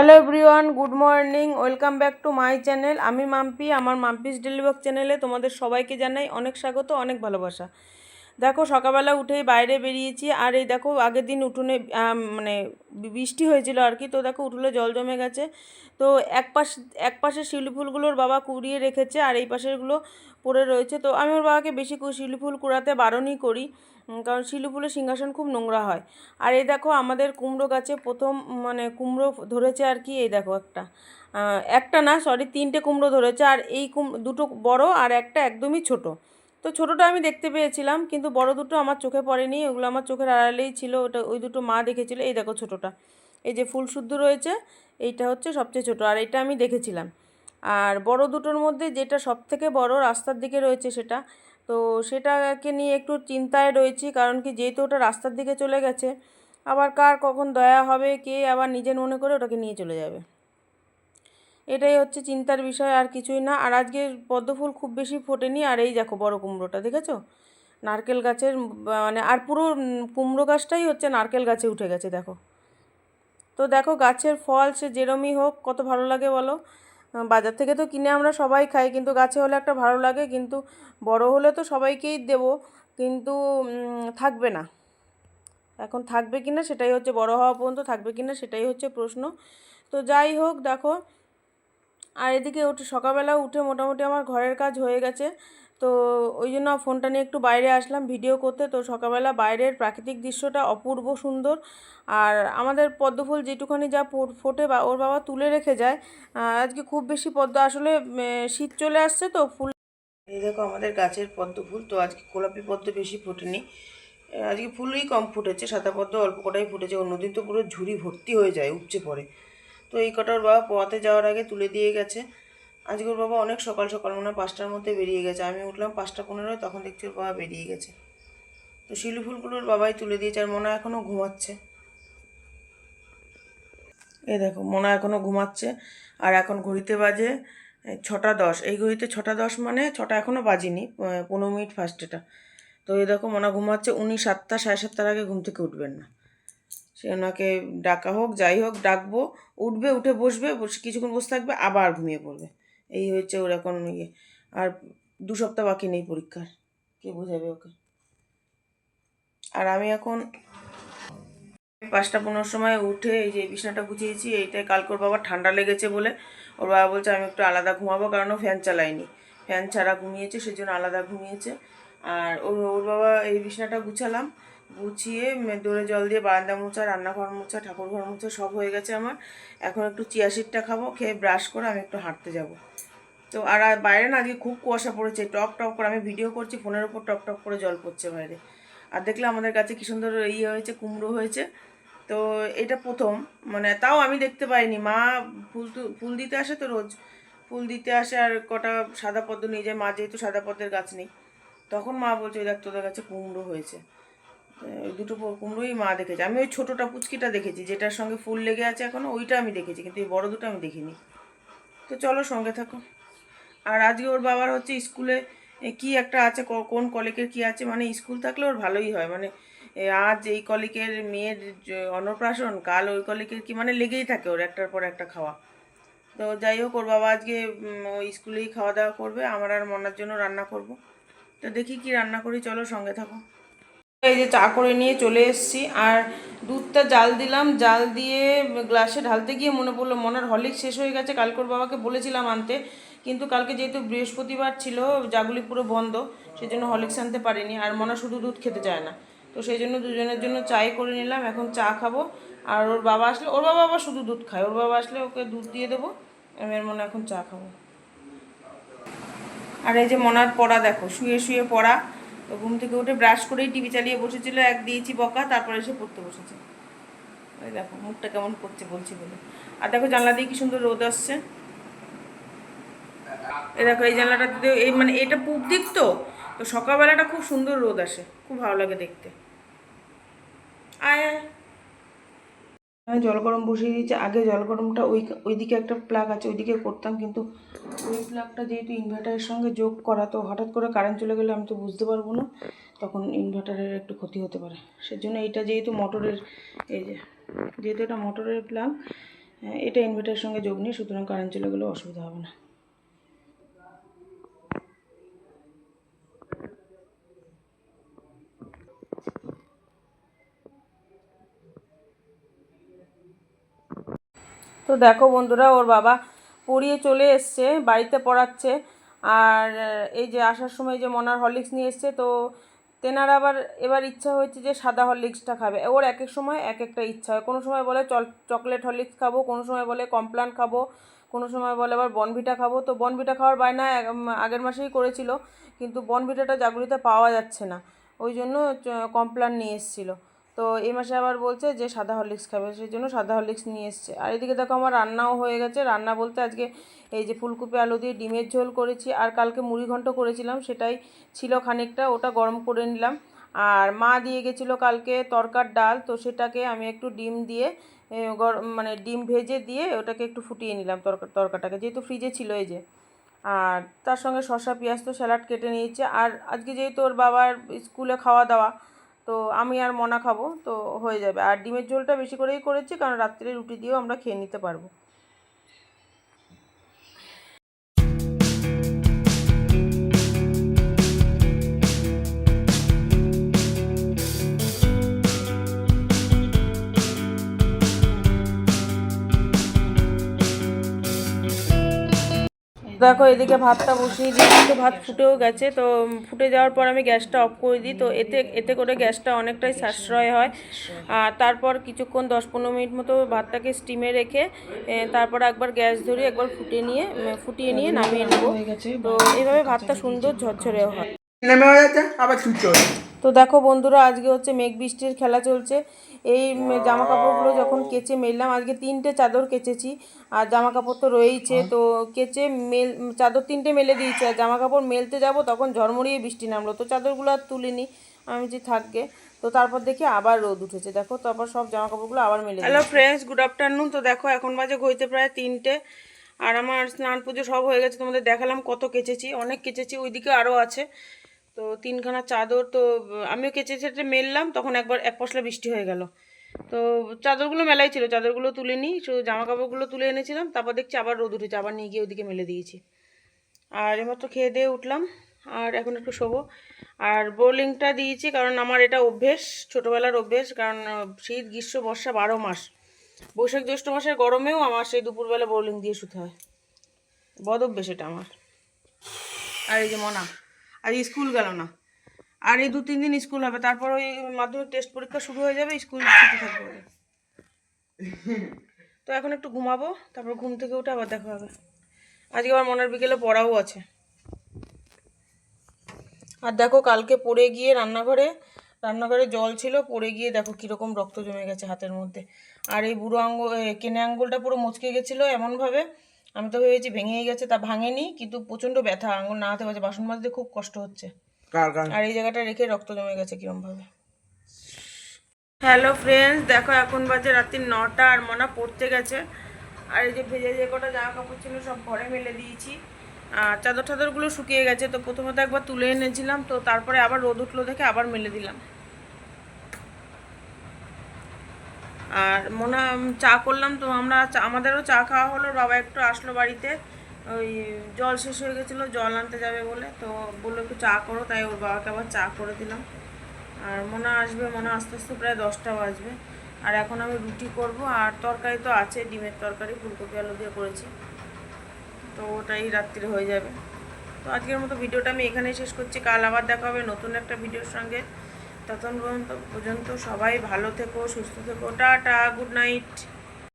Hello everyone, good morning, welcome back to my channel. আমি মাম্পি, আমার Mampi's deliver চ্যানেলে তোমাদের সবাইকে জানাই অনেক স্বাগত, অনেক ভালোবাসা। দেখো, সকালবেলা উঠেই বাইরে বেরিয়েছি, আর এই দেখো, আগের দিন উঠোনে মানে বৃষ্টি হয়েছিল আর কি, তো দেখো, উঠোনে জল জমে গেছে। তো এক পাশ, এক পাশে শিউলি ফুলগুলোর বাবা কুড়িয়ে রেখেছে, আর এই পাশেরগুলো পড়ে রয়েছে। তো আমি ওর বাবাকে বেশি শিউলি ফুল কুড়াতে বারণই করি। কারণ শিউলি ফুলের সিংহাসন খুব নোংরা হয়। আর এই দেখো আমাদের কুমড়ো গাছে প্রথম মানে কুমড়ো ধরেছে আর কি, এই দেখো একটা। একটা না সরি তিনটে কুমড়ো ধরেছে, আর এই কুম, দুটো বড় আর একটা একদমই ছোট। তো ছোটোটা আমি দেখতে পেয়েছিলাম, কিন্তু বড় দুটো আমার চোখে পড়েনি, ওগুলো আমার চোখের আড়ালেই ছিল, ওটা, ওই দুটো মা দেখেছিল, এই দেখো ছোটোটা। এই যে ফুল শুদ্ধ রয়েছে, এইটা হচ্ছে সবচেয়ে ছোটো, আর এটা আমি দেখেছিলাম। আর বড় দুটোর মধ্যে যেটা সব থেকে বড় রাস্তার দিকে রয়েছে সেটা তো সেটাকে নিয়ে একটু চিন্তায় রয়েছি, কারণ কি যেহেতু ওটা রাস্তার দিকে চলে গেছে, আবার কার কখন দয়া হবে, কে আবার নিজের মনে করে ওটাকে নিয়ে চলে যাবে। এটাই হচ্ছে চিন্তার বিষয়, আর কিছুই না। আর আজকে পদ্ম ফুল খুব বেশি ফোটেনি, আর এই দেখো বড় কুমড়োটা, দেখেছ? নারকেল গাছের মানে আর পুরো কুমড়ো গাছটাই হচ্ছে নারকেল গাছে উঠে গেছে, দেখো। তো দেখো গাছের ফল সে যেরমই হোক, কত ভালো লাগে বলো। বাজার থেকে তো কিনে আমরা সবাই খাই, কিন্তু গাছে হলে একটা ভালো লাগে, কিন্তু বড় হলে তো সবাইকেই দেব, কিন্তু থাকবে না। এখন থাকবে কি না সেটাই হচ্ছে বড় হওয়া পর্যন্ত থাকবে কি না সেটাই হচ্ছে প্রশ্ন। তো যাই হোক, দেখো আর এদিকে উঠে সকালবেলা উঠে মোটামুটি আমার ঘরের কাজ হয়ে গেছে। তো ওই জন্য ফোনটা নিয়ে একটু বাইরে আসলাম ভিডিও করতে। তো সকালবেলা বাইরের প্রাকৃতিক দৃশ্যটা অপূর্ব সুন্দর। আর আমাদের পদ্মফুল যেটুখানি যা ফোটে বা ওর বাবা তুলে রেখে যায় আজকে খুব বেশি পদ্ম, আসলে শীত চলে আসছে তো ফুল এই দেখো আমাদের গাছের পদ্মফুল, তো আজকে গোলাপি পদ্ম বেশি ফোটেনি। আজকে ফুলই কম ফুটেছে, সাদা পদ্ম অল্প কটাই ফুটেছে। অন্যদিন তো পুরো ঝুড়ি ভর্তি হয়ে যায়, উপচে পড়ে। তো এই কটার বাবা পোয়াতে যাওয়ার আগে তুলে দিয়ে গেছে। আজকে বাবা অনেক সকাল সকাল মনে পাঁচটার মধ্যে বেরিয়ে গেছে। আমি উঠলাম পাঁচটা পনেরোয়, তখন দেখছি ওর বাবা বেরিয়ে গেছে। তো শিলু ফুলগুলোর বাবাই তুলে দিয়েছে আর মনে এখনও ঘুমাচ্ছে। এ দেখো, মোনা এখনও ঘুমাচ্ছে আর এখন ঘড়িতে বাজে ছটা দশ। এই ঘড়িতে ছটা দশ মানে ছটা এখনও বাজেনি পনেরো মিনিট ফার্স্ট এটা। তো এই দেখো মোনা ঘুমাচ্ছে, উনি সাতটা, সাড়ে সাতটার আগে ঘুম থেকে উঠবেন না। সে ওনাকে ডাকা হোক, যাই হোক, ডাকবো, উঠবে, উঠে বসবে, বসে কিছুক্ষণ বসে থাকবে, আবার ঘুমিয়ে পড়বে। এই হচ্ছে ওর এখন ইয়ে। আর দু সপ্তাহ বাকি নেই পরীক্ষার। কে বোঝাবে ওকে? আর আমি এখন পাঁচটা পনেরোর সময় উঠে এই যে বিছানাটা গুছিয়েছি, এইটাই কালকে ওর বাবা ঠান্ডা লেগেছে বলে। ওর বাবা বলছে, আমি একটু আলাদা ঘুমাবো কারণ ও ফ্যান চালায়নি। ফ্যান ছাড়া ঘুমিয়েছে, সেজন্য আলাদা ঘুমিয়েছে। আর ওর ওর বাবা এই বিছানাটা গুছালাম। গুছিয়ে উম, দোরে জল দিয়ে বারান্দা মোছা রান্নাঘর মোছা ঠাকুর ঘর মোছা সব হয়ে গেছে আমার। এখন একটু চিয়া সিডটা খাব খেয়ে ব্রাশ করে আমি একটু হাঁটতে যাব। তো আর বাইরে না আজকে খুব কুয়াশা পড়েছে টপ টপ করে আমি ভিডিও করছি ফোনের উপর টপ টপ করে জল পড়ছে বাইরে। আর দেখলে আমাদের কাছে কী সুন্দর ইয়ে হয়েছে কুমড়ো হয়েছে। তো এটা প্রথম মানে তাও আমি দেখতে পাইনি। মা ফুল ফুল দিতে আসে তো রোজ। ফুল দিতে আসে আর কটা সাদা পদ্ম নিয়ে যায়। মা যেহেতু সাদা পদ্মের গাছ নেই। তখন মা বলছে ওই দেখ তোদের কাছে কুমড়ো হয়েছে। দুটো কুমড়োই মা দেখেছে। আমি ওই ছোটোটা পুচকিটা দেখেছি, যেটার সঙ্গে ফুল লেগে আছে এখনও ওইটা আমি দেখেছি, কিন্তু এই বড় দুটো আমি দেখিনি। তো চলো সঙ্গে থাকো। আর আজকে ওর বাবার হচ্ছে স্কুলে কি একটা আছে কোন কলেকের কি আছে মানে স্কুল থাকলে ওর ভালোই হয় মানে আজ এই কলিকের মেয়ের অন্নপ্রাশন, কাল ওই কলিকের কি মানে লেগেই থাকে ওর একটার পর একটা খাওয়া। তো যাই হোক, ওর বাবা আজকে ওই স্কুলেই খাওয়া দাওয়া করবে, আমার আর মনার জন্য রান্না করব। তো দেখি কি রান্না করি, চলো সঙ্গে থাকো। এই যে চা করে নিয়ে চলে এসেছি। আর দুধটা জাল দিলাম। জাল দিয়ে গ্লাসে ঢালতে গিয়ে মনে পড়ল, মনের হলিক শেষ হয়ে গেছে। কালকর বাবাকে বলেছিলাম আনতে। কিন্তু কালকে যেহেতু বৃহস্পতিবার ছিল, জাগুলি পুরো বন্ধ সেই জন্য হরলিক্স আনতে পারিনি। আর মনে শুধু দুধ খেতে চায় না। তো সেই জন্য দুজনের জন্য চাই করে নিলাম। এখন চা খাব। আর ওর বাবা আসলে, ওর বাবা আবার শুধু দুধ খায়। ওর বাবা আসলে ওকে দুধ দিয়ে দেবো। আমি এর মনে এখন চা খাব। আর এই যে মনার পড়া দেখো, শুয়ে শুয়ে পড়া। তো ঘুম থেকে উঠে ব্রাশ করেই টিভি চালিয়ে বসেছিল, এক দিয়েছি বকা, তারপরে এসে পড়তে বসেছে। ওই দেখো, মুখটা কেমন করছে বলছি বলে। আর দেখো, জানলা দিয়ে কি সুন্দর রোদ আসছে। এই দেখো, এই জানলাটা এই মানে এটা পূব দিক তো তো সকালবেলাটা খুব সুন্দর রোদ আসে, খুব ভালো লাগে দেখতে। আয় আয়। জল গরম বসিয়ে দিয়েছি। আগে জল গরমটা ওই ওইদিকে একটা প্লাগ আছে, ওইদিকে করতাম, কিন্তু ওই প্লাগটা যেহেতু ইনভার্টারের সঙ্গে যোগ করা, তো হঠাৎ করে কারেন্ট চলে গেলে আমি তো বুঝতে পারব না, তখন ইনভার্টারের একটু ক্ষতি হতে পারে। সেজন্য এটা যেহেতু মোটরের এই যে, যেহেতু এটা মোটরের প্লাগ হ্যাঁ এটা ইনভার্টারের সঙ্গে যোগ নেই সুতরাং কারেন্ট চলে গেলে অসুবিধা হবে না। তো দেখো বন্ধুরা, ওর বাবা পড়িয়ে চলে এসছে, বাড়িতে পড়াচ্ছে। আর এই যে আসার সময় যে মনার হরলিক্স নিয়ে এসছে, তো তেনার আবার এবার ইচ্ছা হয়েছে যে সাদা হরলিক্সটা খাবে। ওর এক এক সময় এক একটা ইচ্ছা হয়। কোনো সময় বলে চল, চকলেট হরলিক্স খাব, কোনো সময় বলে কমপ্লান খাব, কোনো সময় বলে আবার বনভিটা খাব। তো বনভিটা খাওয়ার বায়না আগের মাসেই করেছিল, কিন্তু বনভিটাটা জাগুলিতে পাওয়া যাচ্ছে না। ওই জন্য কমপ্লান নিয়ে এসেছিল। তো এই মাসে আবার বলছে যে সাদা হরলিক্স খাবে, সেই জন্য সাদা হরলিক্স নিয়ে এসছে। আর এদিকে দেখো আমার রান্নাও হয়ে গেছে। রান্না বলতে আজকে এই যে ফুলকপি, আলু দিয়ে ডিমের ঝোল করেছি, আর কালকে মুড়ি ঘন্ট করেছিলাম, সেটাই ছিল খানিকটা, ওটা গরম করে নিলাম। আর মা দিয়ে গেছিল কালকে তরকার ডাল, তো সেটাকে আমি একটু ডিম দিয়ে মানে ডিম ভেজে দিয়ে ওটাকে একটু ফুটিয়ে নিলাম তরকা, তরকাটাকে, যেহেতু ফ্রিজে ছিল এই যে। আর তার সঙ্গে শসা, পেঁয়াজ তো স্যালাড কেটে নিয়েছে। আর আজকে যেহেতু ওর বাবার স্কুলে খাওয়া দাওয়া তো আমি আর মনা খাব, তো হয়ে যাবে। আর ডিমের ঝোলটা বেশি করেই করেছি, কারণ রাত্রে রুটি দিয়েও আমরা খেয়ে নিতে পারব। দেখো, এদিকে ভাতটা বসিয়ে দিই কিন্তু ভাত ফুটেও গেছে। তো ফুটে যাওয়ার পর আমি গ্যাসটা অফ করে দিই। তো এতে এতে করে গ্যাসটা অনেকটাই সাশ্রয় হয়। আর তারপর কিছুক্ষণ, দশ পনেরো মিনিট মতো ভাতটাকে স্টিমে রেখে তারপর একবার গ্যাস ধরে একবার ফুটিয়ে নিয়ে ফুটিয়ে নিয়ে নামিয়ে নেব। তো এইভাবে ভাতটা সুন্দর ঝরঝরেও হয়। নেমে হয়ে যাচ্ছে আবার তো দেখো বন্ধুরা আজকে হচ্ছে মেঘ বৃষ্টির খেলা চলছে। এই জামা কাপড়গুলো যখন কেচে মেললাম আজকে তিনটে চাদর কেচেছি আর জামা কাপড় তো রয়েইছে। তো কেচে মেল চাদর তিনটে মেলে দিয়েছি আর জামা কাপড় মেলতে যাব তখন ঝড়মড়িয়ে বৃষ্টি নামলো। তো চাদরগুলো আর তুলিনি আমি যে থাকবে তো তারপর দেখি আবার রোদ উঠেছে। দেখো তারপর সব জামা কাপড়গুলো আবার মেলে হ্যালো ফ্রেন্ডস গুড আফটারনুন তো দেখো এখন বাজে ঘইতে প্রায় তিনটে আর আমার স্নান পুজো সব হয়ে গেছে। তোমাদের দেখালাম কত কেচেছি অনেক কেচেছি ওইদিকে আরও আছে। তো তিনখানা চাদর তো, আমিও কেচে চেটে মেললাম, তখন একবার এক পশলা বৃষ্টি হয়ে গেল। তো চাদরগুলো মেলাই ছিল, চাদরগুলো তুলে নিই, শুধু জামা কাপড়গুলো তুলে এনেছিলাম, তারপর দেখছি আবার রোদ উঠেছে, আবার নিয়ে গিয়ে ওদিকে মেলে দিয়েছি। আর এমাত্র খেয়ে দিয়ে উঠলাম, আর এখন একটু শোবো। আর বোলিংটা দিয়েছি, কারণ আমার এটা অভ্যেস, ছোটোবেলার অভ্যেস, কারণ শীত, গ্রীষ্ম, বর্ষা বারো মাস। বৈশাখ, জ্যৈষ্ঠ মাসের গরমেও আমার সেই দুপুরবেলা বোলিং দিয়ে শুতে হয়। বদ অভ্যেস এটা আমার। আর এই যে মনা। আজ স্কুল গেল না। আর এই দু তিন দিন স্কুল হবে, তারপর ওই মাধ্যমিক টেস্ট পরীক্ষা শুরু হয়ে যাবে, স্কুল ছুটি থাকবে। তো এখন একটু ঘুমাবো, তারপর ঘুম থেকে উঠে আবার দেখা হবে। আজকে আবার মনের বিকেলে পড়াও আছে। আর দেখো কালকে পড়ে গিয়ে রান্নাঘরে রান্নাঘরে জল ছিল, পড়ে গিয়ে দেখো কীরকম রক্ত জমে গেছে হাতের মধ্যে। আর এই বুড়ো আঙ্গুল কেনে আঙ্গুলটা পুরো মুচকে গেছিল এমনভাবে আমি তো ভেবেছি ভেঙেই গেছে তা ভাঙেনি কিন্তু প্রচণ্ড ব্যথা আঙ্গুল না হাতে পারছে বাসন মাজতে খুব কষ্ট হচ্ছে। আর এই জায়গাটা রেখে রক্ত জমে গেছে কিরম ভাবে হ্যালো ফ্রেন্ডস দেখো এখন বাজে রাত্রি নটা আর মনা পড়তে গেছে। আর এই যে ভেজে যে কটা জামা কাপড় ছিল সব ঘরে মেলে দিয়েছি। আর চাদর টাদরগুলো শুকিয়ে গেছে তো প্রথমত একবার তুলে এনেছিলাম তো তারপরে আবার রোদ উঠল দেখে আবার মেলে দিলাম। আর মনে চা করলাম তো আমরা আমাদেরও চা খাওয়া হলো, বাবা একটু আসলো বাড়িতে, ওই জল শেষ হয়ে গেছিল, জল আনতে যাবে বলে, তো বলল একটু চা করো, তাই ওর বাবাকে আবার চা করে দিলাম। আর মনে আসবে, মনে আস্তে আস্তে প্রায় দশটা বাজবে। আর এখন আমি রুটি করব, আর তরকারি তো আছে, ডিমের তরকারি, ফুলকপি, আলু দিয়ে করেছি। তো ওটাই রাত্রিরে হয়ে যাবে। তো আজকের মতো ভিডিওটা আমি এখানেই শেষ করছি, কাল আবার দেখা হবে নতুন একটা ভিডিওর সঙ্গে। ততক্ষণ পর্যন্ত সবাই ভালো থেকো সুস্থ থেকো টাটা গুড নাইট